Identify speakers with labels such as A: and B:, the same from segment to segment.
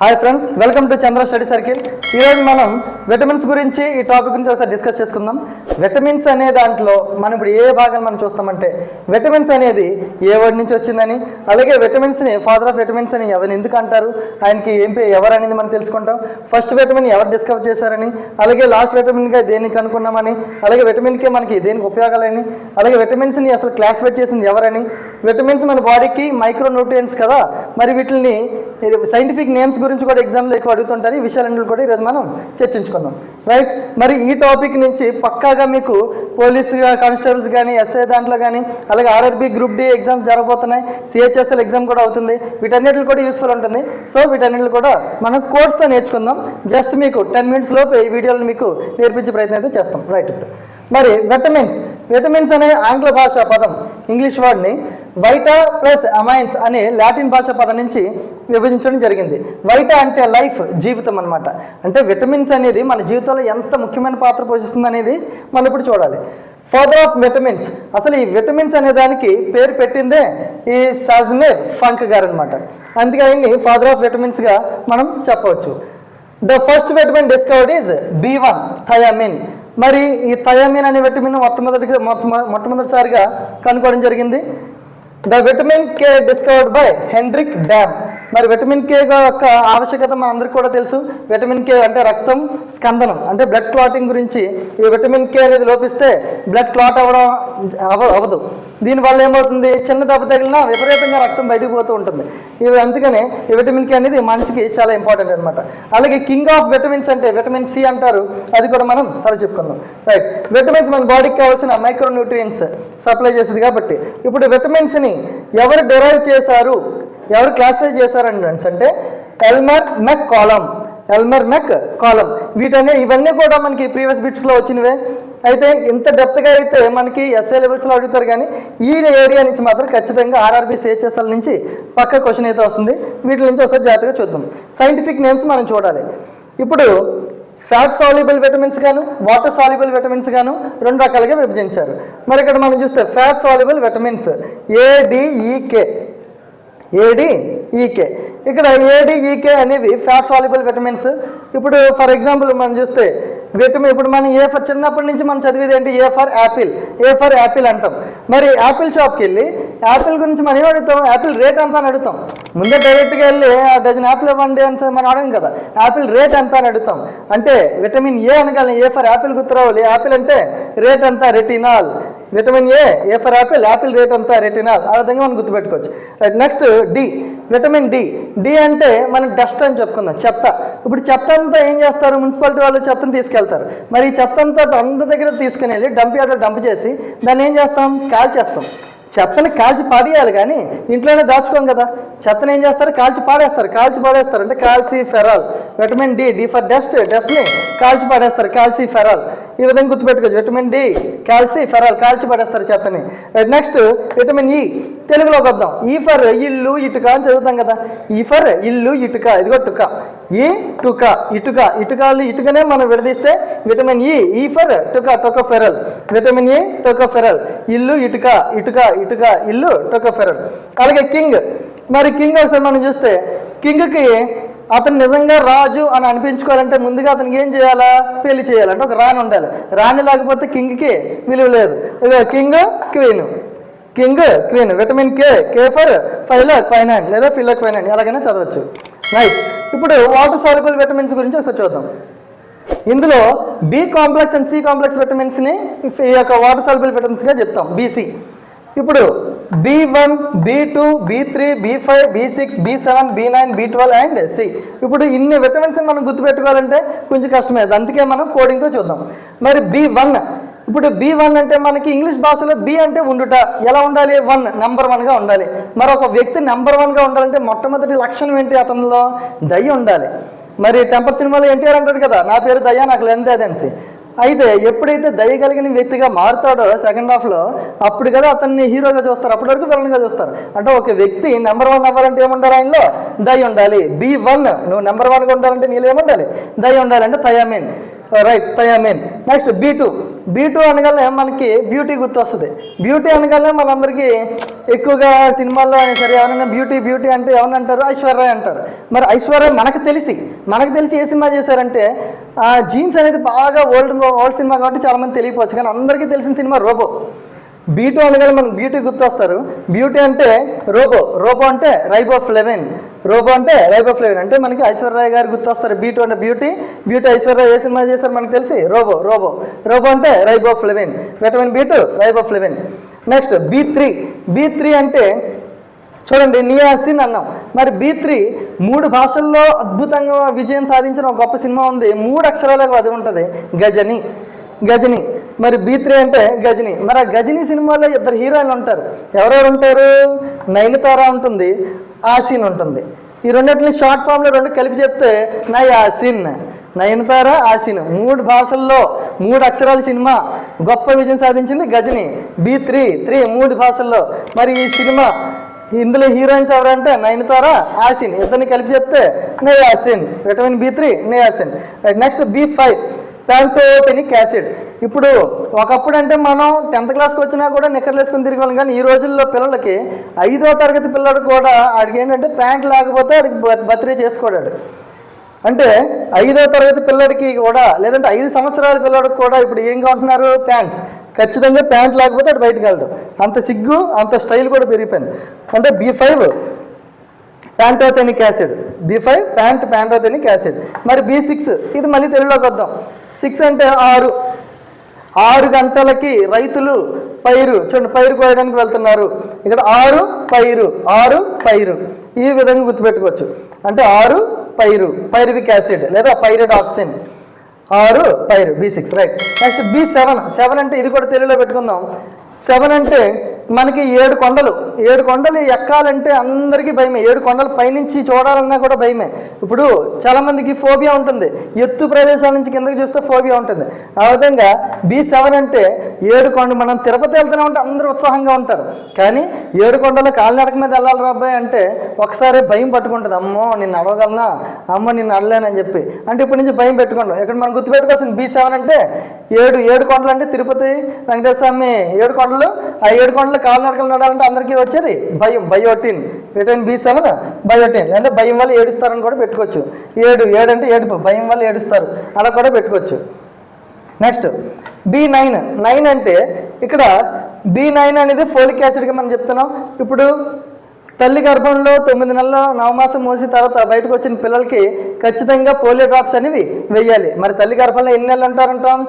A: Hi friends welcome to Chandra study circle ఈరోజు మనం vitamins గురించి ఈ టాపిక్ గురించి ఒకసారి డిస్కస్ చేసుకుందాం. విటమిన్స్ అనే దాంట్లో మనం ఇప్పుడు ఏ భాగం మనం చూస్తామంటే విటమిన్స్ అనేది ఏ వర్డ్ నుంచి వచ్చిందని అలాగే విటమిన్స్ని ఫాదర్ ఆఫ్ విటమిన్స్ అని ఎవరిని ఎందుకు అంటారు ఆయనకి ఏం పే ఎవరు అనేది మనం తెలుసుకుంటాం. ఫస్ట్ విటమిన్ ఎవరు డిస్కవర్ చేశారని అలాగే లాస్ట్ విటమిన్గా దేనికి కనుక్కున్నామని అలాగే విటమిన్కి మనకి దేనికి ఉపయోగాలని అలాగే విటమిన్స్ని అసలు క్లాసిఫై చేసింది ఎవరని విటమిన్స్ మన బాడీకి మైక్రో న్యూట్రియంట్స్ కదా మరి వీటిని సైంటిఫిక్ నేమ్స్ గురించి కూడా ఎగ్జామ్లో ఎక్కువ అడుగుతుంటారు. ఈ విషయాలన్నీ కూడా ఈరోజు మనం చర్చించుకుందాం. రైట్ మరి ఈ టాపిక్ నుంచి పక్కాగా మీకు పోలీస్ కానిస్టేబుల్స్ కానీ ఎస్ఐ దాంట్లో కానీ అలాగే ఆర్ఆర్బి గ్రూప్ డి ఎగ్జామ్స్ జరగబోతున్నాయి. సిహెచ్ఎస్ఎల్ ఎగ్జామ్ కూడా అవుతుంది. వీటన్నిటిలో కూడా యూస్ఫుల్ ఉంటుంది. సో వీటన్నిటిలో కూడా మనం కోర్స్తో నేర్చుకుందాం. జస్ట్ మీకు టెన్ మినిట్స్ లోపు ఈ వీడియోలు మీకు నేర్పించే ప్రయత్నం అయితే చేస్తాం. రైట్ ఇప్పుడు మరి విటమిన్స్ విటమిన్స్ అనే ఆంగ్ల భాష పదం ఇంగ్లీష్ వర్డ్ని వైటా ప్లస్ అమైన్స్ అనే లాటిన్ భాష పదం నుంచి విభజించడం జరిగింది. వైటా అంటే లైఫ్ జీవితం అనమాట అంటే విటమిన్స్ అనేది మన జీవితంలో ఎంత ముఖ్యమైన పాత్ర పోషిస్తుంది అనేది మనం ఇప్పుడు చూడాలి. ఫాదర్ ఆఫ్ విటమిన్స్ అసలు ఈ విటమిన్స్ అనే దానికి పేరు పెట్టిందే ఈ సాజ్మేర్ ఫంక్ గారు అనమాట అందుకే ఆయన్ని ఫాదర్ ఆఫ్ విటమిన్స్గా మనం చెప్పవచ్చు. The first vitamin discovered is B one thiamine మరి ఈ థయామిన్ అనే విటమిన్ మొట్టమొదటిగా మొట్టమొదటిసారిగా కనుక్కోవడం జరిగింది. The vitamin K discovered by Hendrik Dam మరి విటమిన్ కే యొక్క ఆవశ్యకత మన అందరికీ కూడా తెలుసు. విటమిన్ కే అంటే రక్తం స్కందనం. అంటే బ్లడ్ క్లాటింగ్ గురించి ఈ విటమిన్ కే అనేది లోపిస్తే బ్లడ్ క్లాట్ అవ్వడం అవ అవ్వదు. దీనివల్ల ఏమవుతుంది? చిన్న దెబ్బ తగిలినా విపరీతంగా రక్తం బయటకు పోతూ ఉంటుంది. ఇవి అందుకనే ఈ విటమిన్ కే అనేది మనిషికి చాలా ఇంపార్టెంట్ అనమాట అలాగే కింగ్ ఆఫ్ విటమిన్స్ అంటే విటమిన్ సి అంటారు. అది కూడా మనం తర్వాత చెప్పుకుందాం. రైట్ విటమిన్స్ మన బాడీకి కావాల్సిన మైక్రో న్యూట్రియంట్స్ సప్లై చేసేది కాబట్టి. ఇప్పుడు విటమిన్స్ని ఎవరు డెరైవ్ చేశారు? ఎవరు క్లాసిఫై చేశారు చేశారండి అంటే ఎల్మర్ మెక్ కాలం ఎల్మర్ మెక్ కాలం వీటన్నీ ఇవన్నీ కూడా మనకి ప్రీవియస్ బిట్స్లో వచ్చినవే. అయితే ఇంత డెప్త్గా అయితే మనకి ఎస్ఏ లెవెల్స్లో అడుగుతారు కానీ ఈ ఏరియా నుంచి మాత్రం ఖచ్చితంగా ఆర్ఆర్బీ సిహెచ్ఎస్ఎల్ నుంచి పక్క క్వశ్చన్ అయితే వస్తుంది. వీటి నుంచి ఒకసారి జాగ్రత్తగా చూద్దాం. సైంటిఫిక్ నేమ్స్ మనం చూడాలి. ఇప్పుడు ఫ్యాట్ సాల్యుబుల్ విటమిన్స్ గాను వాటర్ సాల్యుబుల్ విటమిన్స్ గాను రెండు రకాలుగా విభజించారు. మరి ఇక్కడ మనం చూస్తే fat soluble vitamins ADEK ADEK e, e, ఇక్కడ ఏడిఈకే e, అనేవి ఫ్యాట్ సాల్యుబుల్ విటమిన్స్. ఇప్పుడు ఫర్ ఎగ్జాంపుల్ మనం చూస్తే విటమిన్ ఇప్పుడు మనం ఏ ఫర్ చిన్నప్పటి నుంచి మనం చదివేది ఏంటి? A for apple. A for apple అంటాం. మరి యాపిల్ షాప్కి వెళ్ళి యాపిల్ గురించి మనం అడుగుతాం? యాపిల్ రేట్ ఎంత అని అడుగుతాం. ముందే డైరెక్ట్గా వెళ్ళి ఆ డజన్ యాపిల్ ఇవ్వండి అని మనం అడగం కదా. యాపిల్ రేట్ ఎంత అని అడుగుతాం. అంటే విటమిన్ ఏ అనగలం ఏ ఫర్ యాపిల్ గుర్తురావాలి యాపిల్ అంటే రేట్ ఎంత? Retinol. Vitamin A A for apple apple rate అంతా రెటినాల్ ఆ విధంగా మనం గుర్తుపెట్టుకోవచ్చు. Right next D vitamin D D అంటే మనం డస్ట్ అని చెప్పుకుందాం చెత్త. ఇప్పుడు చెత్త అంతా ఏం చేస్తారు? మున్సిపాలిటీ వాళ్ళు చెత్తను తీసుకెళ్తారు. మరి ఈ చెత్త అంతా అందరి దగ్గర తీసుకుని వెళ్ళి డంప్ యార్డ్లో డంప్ చేసి దాన్ని ఏం చేస్తాం? కాల్చేస్తాం. చెత్తని కాల్చి పాడేయాలి కానీ ఇంట్లోనే దాచుకోం కదా. చెత్తని ఏం చేస్తారు? కాల్చి పాడేస్తారు. కాల్చి పాడేస్తారు. అంటే calciferol. Vitamin D D for dust డస్ట్ని కాల్చి పడేస్తారు కాల్సి ఫెరాల్ ఈ విధంగా గుర్తుపెట్టుకోవచ్చు విటమిన్ డి కాల్సీ ఫెరాల్ కాల్చి పడేస్తారు చెత్తని next uh, vitamin E e. తెలుగులోకి వద్దాం ఈ e ఫర్ ఇల్లు ఇటుక అని చదువుతాం కదా. E ఈ ఫర్ ఇల్లు ఇటుక. ఇదిగో టుక. ఈ టుక. ఇటుక. ఇటుకలు ఇటుకనే మనం విడదీస్తే విటమిన్ ఈ ఈ ఫర్ టుక టొకఫెరల్ విటమిన్ ఈ టొకఫెరల్ ఇల్లు ఇటుక ఇటుక ఇటుక ఇల్లు టొకఫెరల్ అలాగే కింగ్. మరి కింగ్ ఒకసారి మనం చూస్తే కింగ్కి అతను నిజంగా రాజు అని అనిపించుకోవాలంటే ముందుగా అతనికి ఏం చేయాలా? పెళ్ళి చేయాలంటే ఒక రాణి ఉండాలి. రాణి లేకపోతే కింగ్కి విలువ లేదు. King queen. King queen. Vitamin K K for phylloquinone లేదా ఫిలక్ ఫైనాన్ ఎలాగైనా చదవచ్చు. రైట్ ఇప్పుడు వాటర్ సాల్యుబుల్ విటమిన్స్ గురించి ఒకసారి చూద్దాం. ఇందులో B complex and C complex విటమిన్స్ని ఈ యొక్క వాటర్ సాల్యుబుల్ విటమిన్స్గా చెప్తాం. బీసీ ఇప్పుడు B one B two B three B five B six B seven B nine B twelve and C ఇప్పుడు ఇన్ని విటమిన్స్ మనం గుర్తుపెట్టుకోవాలంటే కొంచెం కష్టమే. అందుకే మనం కోడింగ్తో చూద్దాం. మరి బి వన్ ఇప్పుడు బి వన్ అంటే మనకి ఇంగ్లీష్ భాషలో బి అంటే ఉండుట. ఎలా ఉండాలి? వన్ నెంబర్ వన్గా ఉండాలి. మరి ఒక వ్యక్తి నెంబర్ వన్గా ఉండాలంటే మొట్టమొదటి లక్షణం ఏంటి అతనిలో? దయ ఉండాలి. మరి టెంపర్ సినిమాలో ఎన్టీఆర్ అంటాడు కదా నా పేరు దయ్యా నాకు లేనిదే అదనిసి అయితే ఎప్పుడైతే దయ కలిగిన వ్యక్తిగా మారుతాడో సెకండ్ హాఫ్లో అప్పుడు కదా అతన్ని హీరోగా చూస్తారు. అప్పటి వరకు విలన్గా చూస్తారు. అంటే ఒక వ్యక్తి నెంబర్ వన్ అవ్వాలంటే ఏముండాలి ఆయనలో? దయ ఉండాలి. బి వన్ నువ్వు నెంబర్ వన్గా ఉండాలంటే నీళ్ళు ఏముండాలి? దయ ఉండాలి అంటే thiamine. Right thiamine next B two B two అనగానే మనకి బ్యూటీ గుర్తొస్తుంది. బ్యూటీ అనగానే మనందరికీ ఎక్కువగా సినిమాల్లో అయినా సరే ఎవరైనా బ్యూటీ బ్యూటీ అంటే ఎవరిని అంటారు ఐశ్వర్య అంటారు. మరి ఐశ్వర్య మనకు తెలిసి మనకు తెలిసి ఏ సినిమా చేశారంటే జీన్స్ అనేది బాగా ఓల్డ్ ఓల్డ్ సినిమా కాబట్టి చాలామంది తెలియపోవచ్చు కానీ అందరికీ తెలిసిన సినిమా రోబో. బీటూ అనగానే మనకు బ్యూటీ గుర్తొస్తారు. బ్యూటీ అంటే రోబో. రోబో అంటే రైబో ఫ్లెవెన్ రోబో అంటే రైబో ఫ్లెవెన్ అంటే మనకి ఐశ్వర్యరాయ్ గారు గుర్తొస్తారు బీటు అంటే బ్యూటీ బ్యూటీ ఐశ్వర్యరాయ్ ఏ సినిమా చేశారు మనకు తెలిసి? Robo robo. రోబో అంటే riboflavin vitamin B two riboflavin next B three B three అంటే చూడండి నియాసిన్ అన్నాం. మరి బీ త్రీ మూడు భాషల్లో అద్భుతంగా విజయం సాధించిన ఒక గొప్ప సినిమా ఉంది. మూడు అక్షరాలకు అది ఉంటుంది. గజని. గజని. మరి బీ త్రీ అంటే గజని. మరి ఆ గజని సినిమాలో ఇద్దరు హీరోయిన్లు ఉంటారు. ఎవరెవరు ఉంటారు? నయనతార ఉంటుంది ఆసిన్ ఉంటుంది. ఈ రెండింటిని షార్ట్ ఫామ్లో రెండు కలిపి చెప్తే నయాసిన్ నయనతార ఆసిన్. మూడు భాషల్లో మూడు అక్షరాల సినిమా గొప్ప విజయం సాధించింది గజని. బీ త్రీ త్రీ మూడు భాషల్లో. మరి ఈ సినిమా ఇందులో హీరోయిన్స్ ఎవరంటే నయనతార ఆసిన్. ఇద్దరిని కలిపి చెప్తే niacin vitamin B three niacin right next B five pantothenic acid. ఇప్పుడు ఒకప్పుడు అంటే మనం టెన్త్ క్లాస్కి వచ్చినా కూడా నిక్కర్లు వేసుకుని తిరిగేవాళ్ళం. కానీ ఈ రోజుల్లో పిల్లలకి ఐదో తరగతి పిల్లడు కూడా ఆడికి ఏంటంటే ప్యాంట్ లేకపోతే ఆడికి బర్త్డే చేసుకోడాడు. అంటే ఐదో తరగతి పిల్లడికి కూడా లేదంటే ఐదు సంవత్సరాల పిల్లడికి కూడా ఇప్పుడు ఏం కొంటున్నారు? ప్యాంట్స్. ఖచ్చితంగా ప్యాంట్ లేకపోతే అటు బయటకు వెళ్ళడు. అంత సిగ్గు అంత స్టైల్ కూడా పెరిగిపోయింది. అంటే B five. Pantothenic acid B five pant pantothenic acid మరి బి సిక్స్ ఇది మళ్ళీ తెలుగులోకి వద్దాం. సిక్స్ అంటే ఆరు. ఆరు గంటలకి రైతులు పైరు చూడండి పైరు కోయడానికి వెళ్తున్నారు. ఇక్కడ ఆరు పైరు ఆరు పైరు. ఈ విధంగా గుర్తుపెట్టుకోవచ్చు. అంటే ఆరు పైరు పైరువిక్ యాసిడ్ లేదా పైరిడాక్సిన్. ఆరు పైరు B six right next B seven seven అంటే ఇది కూడా తెలుగులో పెట్టుకుందాం. సెవెన్ అంటే మనకి ఏడు కొండలు. ఏడు కొండలు ఎక్కాలంటే అందరికీ భయమే. ఏడు కొండలు పైనుంచి చూడాలన్నా కూడా భయమే. ఇప్పుడు చాలామందికి ఫోబియా ఉంటుంది. ఎత్తు ప్రదేశాల నుంచి కిందకి చూస్తే ఫోబియా ఉంటుంది. ఆ విధంగా బి సెవెన్ అంటే ఏడు కొండ మనం తిరుపతి వెళ్తున్నామంటే అందరూ ఉత్సాహంగా ఉంటారు. కానీ ఏడు కొండలు కాలినడక మీద వెళ్ళాలి రాబాయ్ అంటే ఒకసారి భయం పట్టుకుంటుంది. అమ్మో నేను నడవగలనా అమ్మో నేను నడలేనని చెప్పి. అంటే ఇప్పటి నుంచి భయం పెట్టుకోండి ఇక్కడ మనం గుర్తుపెట్టుకోవాల్సింది బి సెవెన్ అంటే ఏడు ఏడు కొండలు అంటే తిరుపతి వెంకటేశ్వర స్వామి ఏడు కొండలు. ఆ ఏడు కొండలు కాలినడకలు నడాలంటే అందరికీ వచ్చేది భయం biotin vitamin B seven biotin. అంటే భయం వల్ల ఏడుస్తారని కూడా పెట్టుకోవచ్చు. ఏడు ఏడు అంటే ఏడుపు భయం వల్ల ఏడుస్తారు. అలా కూడా పెట్టుకోవచ్చు. Next B nine. నైన్ అంటే ఇక్కడ బి నైన్ అనేది ఫోలిక్ యాసిడ్గా మనం చెప్తున్నాం. ఇప్పుడు తల్లి గర్భంలో తొమ్మిది నెలల నవమాసం మోసిన తర్వాత బయటకు వచ్చిన పిల్లలకి ఖచ్చితంగా పోలియో డ్రాప్స్ అనేవి వెయ్యాలి మరి తల్లి గర్భంలో ఎన్ని నెలలు ఉంటారంటాం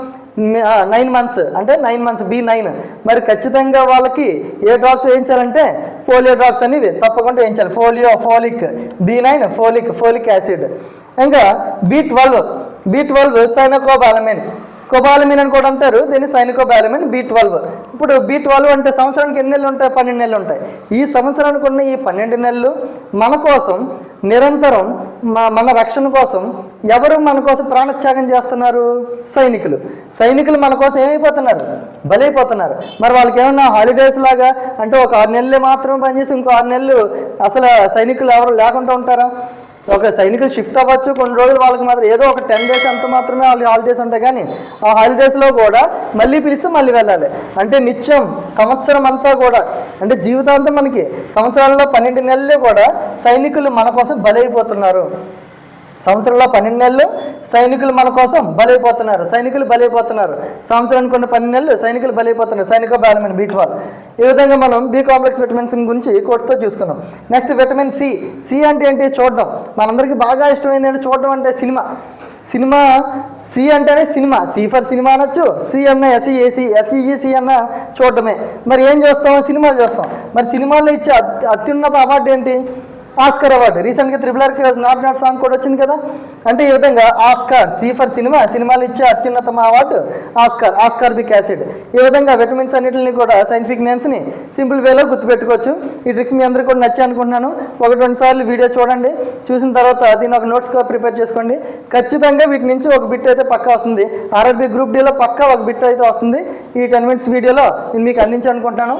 A: నైన్ మంత్స్ అంటే నైన్ మంత్స్ బి నైన్ మరి ఖచ్చితంగా వాళ్ళకి ఏ డ్రాప్స్ వేయించాలంటే పోలియో డ్రాప్స్ అనేవి తప్పకుండా వేయించాలి. Folio folic B nine folic folic acid. ఇంకా B twelve. B twelve cyanocobalamin. Cobalamin అని కూడా అంటారు. దీన్ని సైనికోబాలమిన్ బి ట్వెల్వ్. ఇప్పుడు బి ట్వెల్వ్ అంటే సంవత్సరానికి ఎన్ని నెలలు ఉంటాయి? పన్నెండు నెలలు ఉంటాయి. ఈ సంవత్సరానికి ఉన్న ఈ పన్నెండు నెలలు మన కోసం నిరంతరం మన రక్షణ కోసం ఎవరు మన కోసం ప్రాణత్యాగం చేస్తున్నారు? సైనికులు. సైనికులు మన కోసం ఏమైపోతున్నారు? బలైపోతున్నారు. మరి వాళ్ళకి ఏమన్నా హాలిడేస్ లాగా అంటే ఒక ఆరు నెలలే మాత్రమే పనిచేసి ఇంకో ఆరు నెలలు అసలు సైనికులు ఎవరు లేకుండా ఉంటారా? ఒక సైనికులు షిఫ్ట్ అవ్వచ్చు. కొన్ని రోజులు వాళ్ళకి మాత్రం ఏదో ఒక టెన్ డేస్ అంత మాత్రమే వాళ్ళు హాలిడేస్ ఉంటాయి. కానీ ఆ హాలిడేస్లో కూడా మళ్ళీ పిలిస్తే మళ్ళీ వెళ్ళాలి. అంటే నిత్యం సంవత్సరం అంతా కూడా అంటే జీవితాంతం మనకి సంవత్సరాల్లో పన్నెండు నెలలే కూడా సైనికులు మన కోసం బలైపోతున్నారు. సంవత్సరంలో పన్నెండు నెలలు సైనికులు మన కోసం బలైపోతున్నారు. సైనికులు బలైపోతున్నారు. సంవత్సరానికి కొన్ని పన్నెండు నెలలు సైనికులు బలైపోతున్నారు. సైనిక బాలమైన బీట్ వాల్ ఈ విధంగా మనం బి కాంప్లెక్స్ విటమిన్స్ గురించి కోర్టుతో చూసుకున్నాం నెక్స్ట్ విటమిన్ సి. సి అంటే ఏంటి చూడడం. మనందరికీ బాగా ఇష్టమైంది ఏంటి చూడడం అంటే సినిమా. సినిమా సి అంటేనే సినిమా. సి ఫర్ సినిమా అనొచ్చు. సి అన్న ఎస్ఈ ఏసీ ఎస్ఈఈసి అన్న చూడటమే మరి ఏం చూస్తాం? సినిమాలు చూస్తాం. మరి సినిమాల్లో ఇచ్చే అత్యున్నత అవార్డు ఏంటి? ఆస్కర్ అవార్డు రీసెంట్గా త్రిబుల్ ఆర్కి నాట్ నాట్ సాంగ్ కూడా వచ్చింది కదా? అంటే ఈ విధంగా ఆస్కార్ సీఫర్ సినిమా సినిమాలు ఇచ్చే అత్యున్నతమ అవార్డు ఆస్కార్ ఆస్కార్ బిక్ యాసిడ్ ఈ విధంగా విటమిన్స్ అన్నింటిని కూడా సైంటిఫిక్ నేమ్స్ని సింపుల్ వేలో గుర్తుపెట్టుకోవచ్చు. ఈ ట్రిక్స్ మీ అందరికీ కూడా నచ్చాయి అనుకుంటున్నాను. ఒకటి రెండు సార్లు వీడియో చూడండి. చూసిన తర్వాత దీన్ని ఒక నోట్స్గా ప్రిపేర్ చేసుకోండి. ఖచ్చితంగా వీటి నుంచి ఒక బిట్ అయితే పక్కా వస్తుంది. ఆర్ఆర్బి గ్రూప్ డీలో పక్కా ఒక బిట్ అయితే వస్తుంది. ఈ టెన్ మినిట్స్ వీడియోలో నేను మీకు అందించాలనుకుంటున్నాను.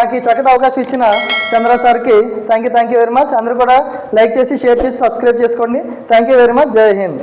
A: నాకు ఈ చక్కటి అవకాశం ఇచ్చిన చంద్ర సార్కి thank you thank you very much అందరూ కూడా లైక్ చేసి షేర్ చేసి సబ్స్క్రైబ్ చేసుకోండి. థ్యాంక్ యూ వెరీ మచ్ జై హింద్.